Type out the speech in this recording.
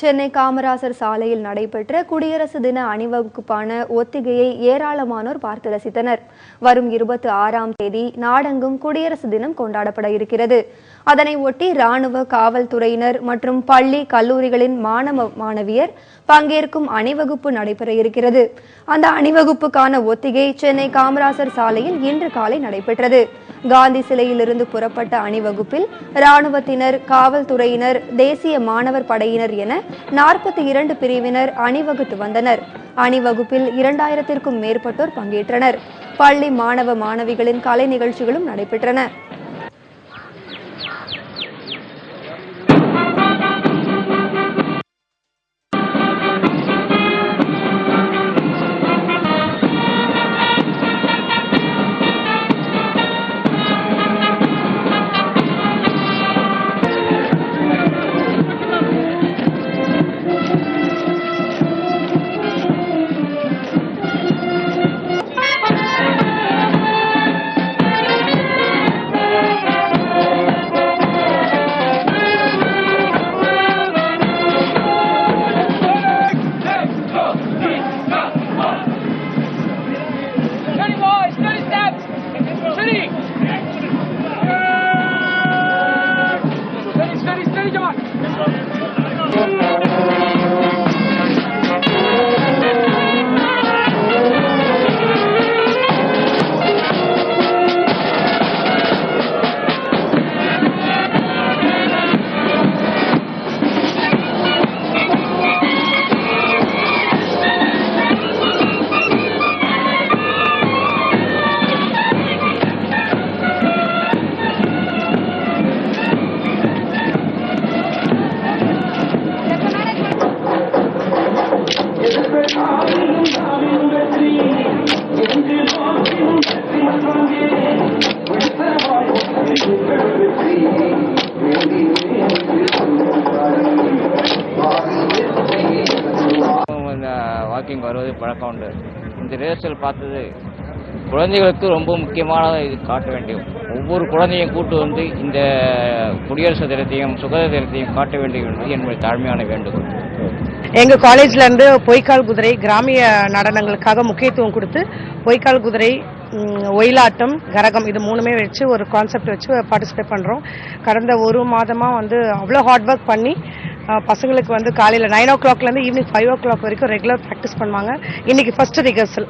சென்னை காமராசர் சாலையில் நடைபெற்ற குடியரசு தின அணிவகுப்பான ஒத்திகையை ஏராளமானோர் பார்த்து ரசித்தனர். வரும் இருபத்தி ஆறாம் தேதி நாடெங்கும் குடியரசு தினம் கொண்டாடப்பட இருக்கிறது. அதனை ஒட்டி ராணுவ காவல்துறையினர் மற்றும் பள்ளி கல்லூரிகளின் மாணவ மாணவியர் பங்கேற்கும் அணிவகுப்பு நடைபெற இருக்கிறது. அந்த அணிவகுப்புக்கான ஒத்திகை சென்னை காமராசர் சாலையில் இன்று காலை நடைபெற்றது. காந்தி சிலையிலிருந்து புறப்பட்ட அணிவகுப்பில் ராணுவத்தினர் காவல்துறையினர் தேசிய மாணவர் படையினர் என நாற்பத்தி இரண்டு பிரிவினர் அணிவகுத்து வந்தனர். அணிவகுப்பில் இரண்டாயிரத்திற்கும் மேற்பட்டோர் பங்கேற்றனர். பள்ளி மாணவ மாணவிகளின் கலை நிகழ்ச்சிகளும் நடைபெற்றன. வாக்கிங் வருவது பழக்கம் உண்டு. இந்த ரிஹர்சல் பார்த்தது குழந்தைகளுக்கு ரொம்ப முக்கியமான இது காட்ட வேண்டும். ஒவ்வொரு குழந்தையும் கூட்டு வந்து இந்த குடியரசு தினத்தையும் சுகாதாரத்தையும் தினத்தையும் காட்ட வேண்டும் என்பது என்னுடைய தாழ்மையான வேண்டுகோள். எங்க காலேஜ்ல இருந்து பொய்க்கால் குதிரை கிராமிய நடனங்களுக்காக முக்கியத்துவம் கொடுத்து பொய்க்கால் குதிரை ஒயிலாட்டம் கரகம் இது மூணுமே வச்சு ஒரு கான்செப்ட் வச்சு பார்ட்டிசிபேட் பண்ணுறோம் கடந்த ஒரு மாதமாக வந்து அவ்வளோ ஹார்ட் ஒர்க் பண்ணி பசங்களுக்கு வந்து காலையில் நைன் ஓ கிளாக்லேருந்து ஈவினிங் ஃபைவ் ஓ கிளாக் வரைக்கும் ரெகுலர் ப்ராக்டிஸ் பண்ணுவாங்க. இன்றைக்கி ஃபஸ்ட்டு ரிஹர்சல்